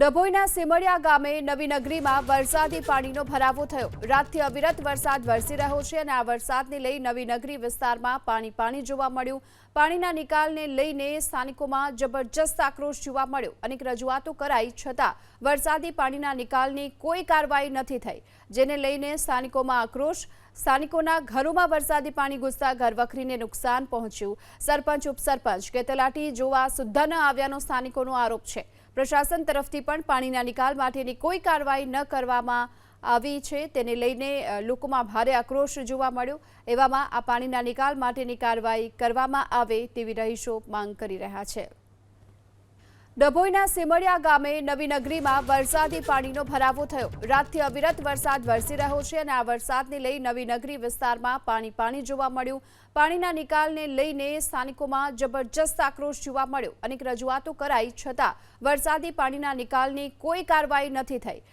ડભોઈના સિમડિયા ગામે નવી નગરીમાં વરસાદી પાણીનો ભરાવો થયો. રાતથી અવિરત વરસાદ વરસી રહ્યો છે અને આ વરસાદને લઈ નવી નગરી વિસ્તારમાં પાણી પાણી જોવા મળ્યું. પાણીના નિકાલને લઈને સ્થાનિકોમાં જબરજસ્ત આક્રોશ જોવા મળ્યો. અનેક રજૂઆતો કરાઈ છતાં વરસાદી પાણીના નિકાલની કોઈ કાર્યવાહી નથી થઈ. જેને લઈને સ્થાનિકોમાં આક્રોશ. સ્થાનિકોના ઘરોમાં વરસાદી પાણી ઘૂસતા ઘરવખરીને નુકસાન પહોંચ્યું. સરપંચ, ઉપસરપંચ કે તલાટી જોવા સુદ્ધા ન આવ્યાનો સ્થાનિકોનો આરોપ છે. પ્રશાસન તરફથી પણ પાણીના નિકાલ માટેની કોઈ કાર્યવાહી ન કરવામાં આવી છે. તેને લઈને લોકોમાં ભારે આક્રોશ જોવા મળ્યો. એવામાં આ પાણીના નિકાલ માટેની કાર્યવાહી કરવામાં આવે તેવી રહીશો માંગ કરી રહ્યા છે. ડભોઈના સિમડિયા ગામે નવી નગરીમાં વરસાદી પાણીનો ભરાવો થયો. રાતથી અવિરત વરસાદ વરસી રહ્યો છે અને આ વરસાદને લઈ નવી નગરી વિસ્તારમાં પાણી પાણી જોવા મળ્યું. પાણીના નિકાલને લઈને સ્થાનિકોમાં જબરજસ્ત આક્રોશ જોવા મળ્યો. અનેક રજૂઆતો કરાઈ છતાં વરસાદી પાણીના નિકાલની કોઈ કાર્યવાહી નથી થઈ.